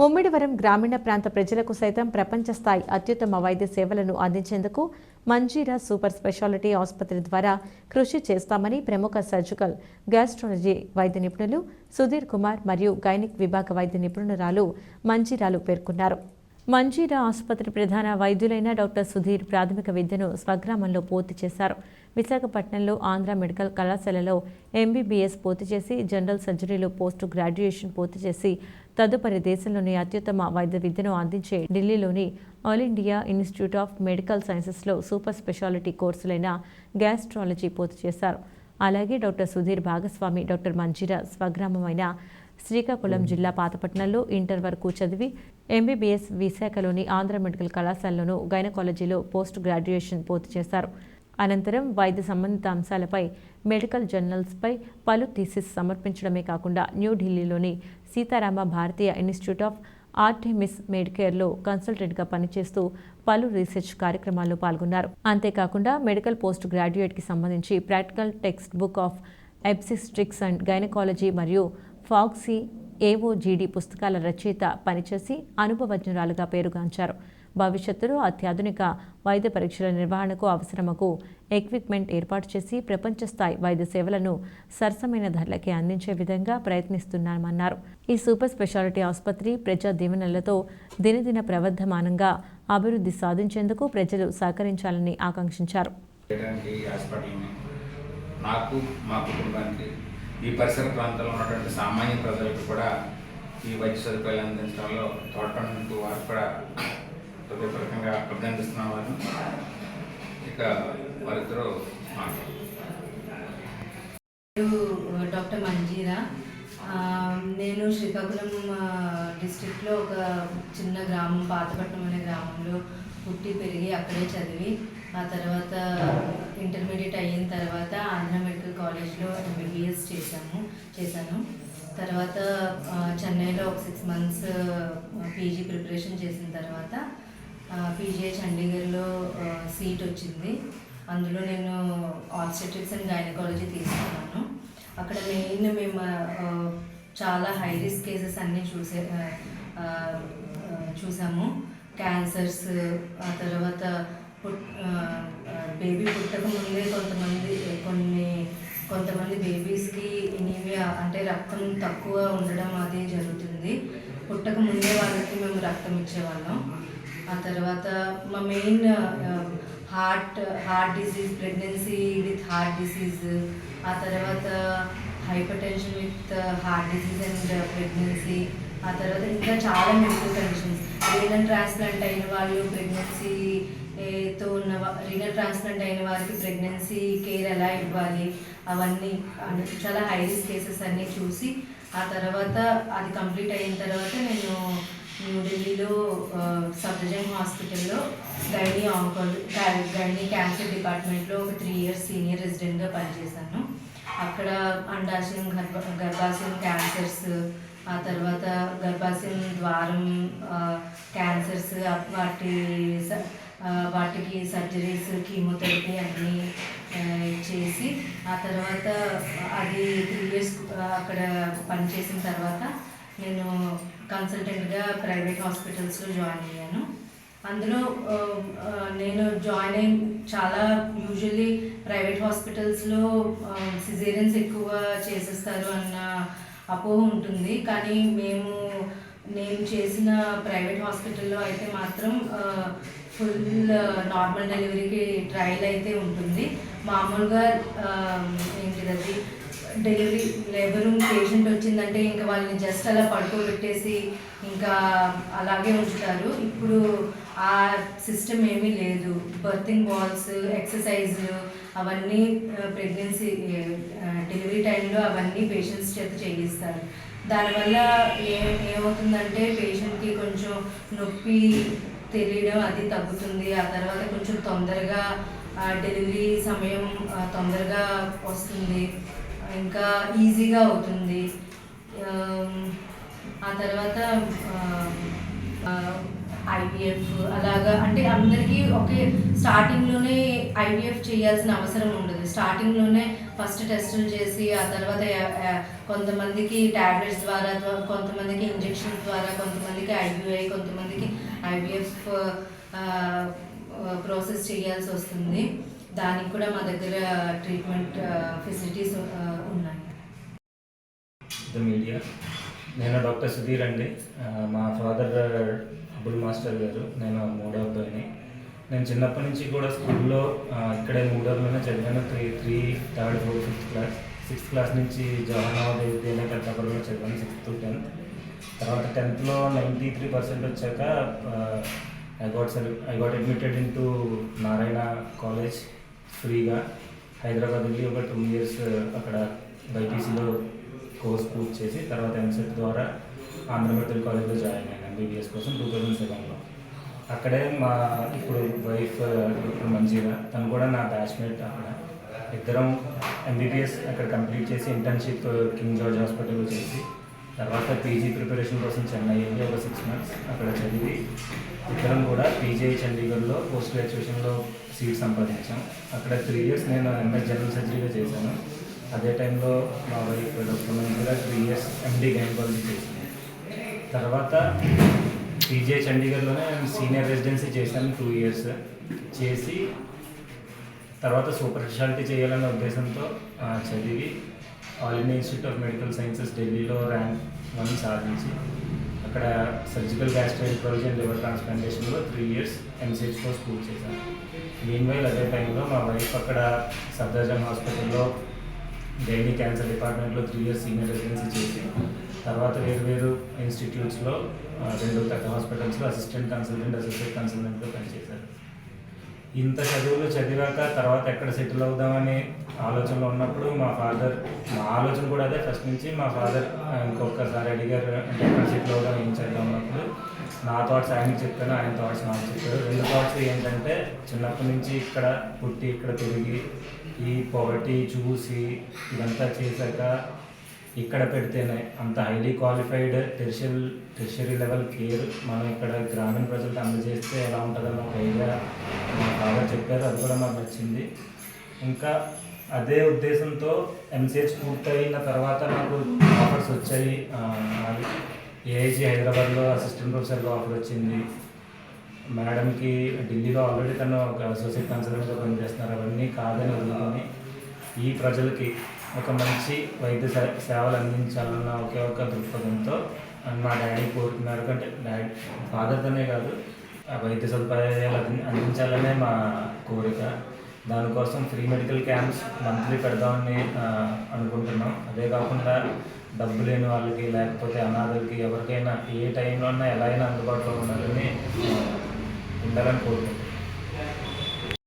ముమ్మిడివరం గ్రామీణ ప్రాంత ప్రజలకు సైతం ప్రపంచ స్థాయి అత్యుత్తమ వైద్య సేవలను అందించేందుకు మంజీరా సూపర్ స్పెషాలిటీ ఆసుపత్రి ద్వారా కృషి చేస్తామని ప్రముఖ సర్జికల్ గ్యాస్ట్రాలజీ వైద్య నిపుణులు సుధీర్ కుమార్ మరియు గైనిక్ విభాగ వైద్య నిపుణురాలు మంజీరాలు పేర్కొన్నారు. మంజీరా ఆసుపత్రి ప్రధాన వైద్యులైన డాక్టర్ సుధీర్ ప్రాథమిక విద్యను స్వగ్రామంలో పూర్తి చేశారు. విశాఖపట్నంలో ఆంధ్ర మెడికల్ కళాశాలలో ఎంబీబీఎస్ పూర్తి చేసి జనరల్ సర్జరీలో పోస్ట్ గ్రాడ్యుయేషన్ పూర్తి చేసి తదుపరి దేశంలోని అత్యుత్తమ వైద్య విద్యను అందించే ఢిల్లీలోని all India institute of medical సైన్సెస్లో super speciality కోర్సులైన గ్యాస్ట్రాలజీ పూర్తి చేశారు. అలాగే డాక్టర్ సుధీర్ భాగస్వామి డాక్టర్ మంజీరా స్వగ్రామమైన శ్రీకాకుళం జిల్లా పాతపట్నంలో ఇంటర్ వరకు చదివి ఎంబీబీఎస్ విశాఖలోని ఆంధ్ర మెడికల్ కళాశాలలోను గైనకాలజీలో పోస్ట్ గ్రాడ్యుయేషన్ పూర్తి చేశారు. అనంతరం వైద్య సంబంధిత అంశాలపై మెడికల్ జర్నల్స్పై పలు థీసిస్ సమర్పించడమే కాకుండా న్యూఢిల్లీలోని Sitarama Bharatiya institute of Artemis మెడికేర్లో కన్సల్టెంట్గా పనిచేస్తూ పలు రీసెర్చ్ కార్యక్రమాల్లో పాల్గొన్నారు. అంతేకాకుండా మెడికల్ పోస్ట్ గ్రాడ్యుయేట్కి సంబంధించి practical text book of obstetrics and gynaecology మరియు ఫాక్సీ ఏఓజీడీ పుస్తకాల రచయిత పనిచేసి అనుభవజ్ఞురాలుగా పేరుగాంచారు. భవిష్యత్తులో అత్యాధునిక వైద్య పరీక్షల నిర్వహణకు అవసరమకు ఎక్విప్మెంట్ ఏర్పాటు చేసి ప్రపంచ స్థాయి వైద్య సేవలను సరసమైన ధరలకే అందించే విధంగా ప్రయత్నిస్తున్నామన్నారు. ఈ సూపర్ స్పెషాలిటీ ఆసుపత్రి ప్రజా దీవెనలతో దినదిన ప్రవర్ధమానంగా అభివృద్ధి సాధించేందుకు ప్రజలు సహకరించాలని ఆకాంక్షించారు. నాకు మా కుటుంబానికి ఈ పరిసర ప్రాంతంలో ఉన్నటువంటి సామాన్య ప్రజలకు కూడా ఈ వైద్య సదుపాయాలు అందించడంలో తోడ్పడినందుకు వారు కూడా హృదయపూర్వకంగా అభినందిస్తున్నాం వారిని? ఇక వారిద్దరూ డాక్టర్ మంజీరా. నేను శ్రీకాకుళం డిస్టిక్లో ఒక చిన్న గ్రామం పాతపట్నం అనే గ్రామంలో పుట్టి పెరిగి అక్కడే చదివి ఆ తర్వాత ఇంటర్మీడియట్ అయిన తర్వాత ఆంధ్ర మెడికల్ కాలేజ్లో ఎంబీబీఎస్ చేశాము చేశాను. తర్వాత చెన్నైలో ఒక సిక్స్ మంత్స్ పీజీ ప్రిపరేషన్ చేసిన తర్వాత పీజీఐ చండీగఢ్లో సీట్ వచ్చింది. అందులో నేను ఆబ్స్టెట్రిక్స్ అండ్ గైనకాలజీ తీసుకున్నాను. అక్కడ మెయిన్ మేము చాలా హై రిస్క్ కేసెస్ అన్నీ చూసే చూసాము. క్యాన్సర్స్ ఆ తర్వాత బేబీ పుట్టక ముందే కొంతమంది కొన్ని కొంతమంది బేబీస్కి ఇనిమియా అంటే రక్తం తక్కువ ఉండడం అది జరుగుతుంది. పుట్టక ముందే వాళ్ళకి మేము రక్తం ఇచ్చేవాళ్ళం. ఆ తర్వాత మా main heart heart disease pregnancy with heart disease ఆ తర్వాత hypertension with heart disease and pregnancy ఆ తర్వాత ఇంకా చాలా మెడికల్ కండిషన్స్ రీనల్ ట్రాన్స్ప్లాంట్ అయిన వాళ్ళు ప్రెగ్నెన్సీతో ఉన్న రీనల్ ట్రాన్స్ప్లాంట్ అయిన వారికి ప్రెగ్నెన్సీ కేర్ ఎలా ఇవ్వాలి? అవన్నీ చాలా హై రిస్క్ కేసెస్ అన్నీ చూసి ఆ తర్వాత అది కంప్లీట్ అయిన తర్వాత నేను న్యూఢిల్లీలో సబ్జెంగ్ హాస్పిటల్లో గైనీ ఆంకాలజీ గైనీ క్యాన్సర్ డిపార్ట్మెంట్లో ఒక త్రీ ఇయర్స్ సీనియర్ రెసిడెంట్గా పనిచేశాను. అక్కడ అండాశయం గర్భ గర్భాశయం క్యాన్సర్స్ ఆ తర్వాత గర్భాశయం ద్వారం క్యాన్సర్స్ వాటి వాటికి సర్జరీస్ కీమోథెరపీ అన్నీ చేసి ఆ తర్వాత అది త్రీ ఇయర్స్ అక్కడ పనిచేసిన తర్వాత నేను కన్సల్టెంట్గా ప్రైవేట్ హాస్పిటల్స్లో జాయిన్ అయ్యాను. అందులో um, uh, నేను జాయిన్ అయిన చాలా యూజువల్లీ ప్రైవేట్ హాస్పిటల్స్లో సిజేరియన్స్ ఎక్కువ చేసేస్తారు అన్న అపోహ ఉంటుంది. కానీ మేము నేను చేసిన ప్రైవేట్ హాస్పిటల్లో అయితే మాత్రం ఫుల్ నార్మల్ డెలివరీకి ట్రయల్ అయితే ఉంటుంది. మామూలుగా um, ఆ, ఏంటిది డెలివరీ లేబర్ రూమ్ పేషెంట్ వచ్చిందంటే ఇంకా వాళ్ళని జస్ట్ అలా పడుకోబెట్టేసి ఇంకా అలాగే ఉంచుతారు. ఇప్పుడు ఆ సిస్టమ్ ఏమీ లేదు. బర్తింగ్ బాల్స్ ఎక్సర్సైజ్లు అవన్నీ ప్రెగ్నెన్సీ డెలివరీ టైంలో అవన్నీ పేషెంట్స్ చేత చేయిస్తారు. దానివల్ల ఏ ఏమవుతుందంటే పేషెంట్కి కొంచెం నొప్పి తెలియడం అది తగ్గుతుంది. ఆ తర్వాత కొంచెం తొందరగా డెలివరీ సమయం తొందరగా వస్తుంది. ఇంకా ఈజీగా అవుతుంది. ఆ తర్వాత ఐవీఎఫ్ అలాగా అంటే అందరికీ ఒకే స్టార్టింగ్లోనే ఐవీఎఫ్ చేయాల్సిన అవసరం ఉండదు. స్టార్టింగ్లోనే ఫస్ట్ టెస్టులు చేసి ఆ తర్వాత కొంతమందికి ట్యాబ్లెట్స్ ద్వారా కొంతమందికి ఇంజెక్షన్స్ ద్వారా కొంతమందికి ఐవీఐ కొంతమందికి ఐవీఎఫ్ ప్రాసెస్ చేయాల్సి వస్తుంది. దానికి కూడా మా దగ్గర ట్రీట్మెంట్ ఫెసిలిటీస్ ఉన్నాయి. ద మీడియా నేను డాక్టర్ సుధీర్ అండి. మా ఫాదర్ అబుల్ మాస్టర్ గారు. నేను మూడో అబ్బాయిని. నేను చిన్నప్పటి నుంచి కూడా స్కూల్లో ఇక్కడే మూడోలోనే చదివాను. Three three third fourth fifth class. Sixth class నుంచి జవహర్ విద్యాలయ పెద్దపల్లిలో చదివాను సిక్స్త్ టు టెన్త్. తర్వాత టెన్త్లో నైంటీ త్రీ పర్సెంట్ వచ్చాక I got cell I got admitted in to Narayana college ఫ్రీగా హైదరాబాద్ వెళ్ళి ఒక టూ ఇయర్స్ అక్కడ బైపీసీలో కోర్స్ పూర్తి చేసి తర్వాత ఎంసెట్ ద్వారా ఆంధ్ర మెడికల్ కాలేజ్లో జాయిన్ అయ్యాను ఎంబీబీఎస్ కోసం టూ థౌజండ్ సెవెన్లో అక్కడే మా ఇప్పుడు వైఫ్ ఇప్పుడు మంజీరా తను కూడా నా బ్యాచ్మేట్ అక్కడ ఇద్దరం ఎంబీబీఎస్ అక్కడ కంప్లీట్ చేసి ఇంటర్న్షిప్ కింగ్ జార్జ్ హాస్పిటల్లో చేసి తర్వాత పీజీ ప్రిపరేషన్ కోసం చెన్నై వెళ్ళి ఒక సిక్స్ మంత్స్ అక్కడ చదివి ఇక్కడ కూడా పీజీఐ చండీగఢ్లో పోస్ట్ గ్రాడ్యుయేషన్లో సీట్ సంపాదించాం. అక్కడ త్రీ ఇయర్స్ నేను ఎంఎస్ జనరల్ సర్జరీగా చేశాను. అదే టైంలో మా wife doctor Manjula three years MD gynaecology చేసింది. తర్వాత పీజే చండీగఢ్లోనే నేను సీనియర్ రెసిడెన్సీ చేశాను టూ ఇయర్స్ చేసి తర్వాత సూపర్ స్పెషాలిటీ చేయాలనే ఉద్దేశంతో చదివి all India institute of medical sciences ఢిల్లీలో ర్యాంక్ వన్ సాధించి అక్కడ సర్జికల్ గ్యాస్ట్రైట్రాలజీ అండ్ లివర్ ట్రాన్స్ప్లాంటేషన్లో త్రీ ఇయర్స్ ఎంసీహెచ్ కోర్స్ పూర్తి చేశాను. మీన్ వైల్ అదే టైంలో మా వైఫ్ అక్కడ సఫ్దర్జంగ్ హాస్పిటల్లో డైలీ క్యాన్సర్ డిపార్ట్మెంట్లో త్రీ ఇయర్స్ సీనియర్ రెసిడెన్సీ చేసి తర్వాత వేరు వేరు ఇన్స్టిట్యూట్స్లో రెండు పెద్ద హాస్పిటల్స్లో అసిస్టెంట్ కన్సల్టెంట్ అసిస్టెంట్ కన్సల్టెంట్గా పనిచేశారు. ఇంత చదువులు చదివాక తర్వాత ఎక్కడ సెటిల్ అవుదామని ఆలోచనలో ఉన్నప్పుడు మా ఫాదర్ మా ఆలోచన కూడా అదే. ఫస్ట్ నుంచి మా ఫాదర్ ఇంకొకసారి అడిగారు అంటే ఎక్కడ సెటిల్ అవుదాం ఏం చేద్దాం అన్నప్పుడు నా థాట్స్ ఆయనకి చెప్పాను ఆయన థాట్స్ నాకు చెప్పారు. రెండు థాట్స్ ఏంటంటే చిన్నప్పటి నుంచి ఇక్కడ పుట్టి ఇక్కడ పెరిగి ఈ పొగటి చూసి ఇదంతా చేశాక ఇక్కడ పెడితేనే అంత highly qualified tertial tertiary level care మనం ఇక్కడ గ్రామీణ ప్రజలకు అందజేస్తే ఎలా ఉంటుందని ఒక ఐడియా మా బాగా చెప్పారు అది కూడా మాకు నచ్చింది. ఇంకా అదే ఉద్దేశంతో ఎంసీహెచ్ పూర్తయిన తర్వాత నాకు ఆఫర్స్ వచ్చాయి. ఏఐజీ హైదరాబాద్లో అసిస్టెంట్ ప్రొఫెసర్గా ఆఫర్ వచ్చింది. మేడంకి ఢిల్లీలో ఆల్రెడీ తను ఒక అసోసియేట్ కన్సల్టెంట్గా పనిచేస్తున్నారు. అవన్నీ కాదని వదులుకొని ఈ ప్రజలకి ఒక మంచి వైద్య సేవలు అందించాలన్న ఒకే ఒక దృక్పథంతో అండ్ మా డాడీ కోరిక మేరకు అంటే డాడీ ఫాదర్తోనే కాదు ఆ వైద్య సదుపాయాలు అంది- అందించాలనే మా కోరిక. దానికోసం ఫ్రీ మెడికల్ క్యాంప్స్ మంత్లీ పెడదామని అనుకుంటున్నాం. అదే కాకుండా డబ్బు లేని వాళ్ళకి లేకపోతే అనాథలకి ఎవరికైనా ఏ టైంలో అయినా ఎలా అయినా అందుబాటులో ఉండాలని ఉండాలని కోరుకుంటున్నాం.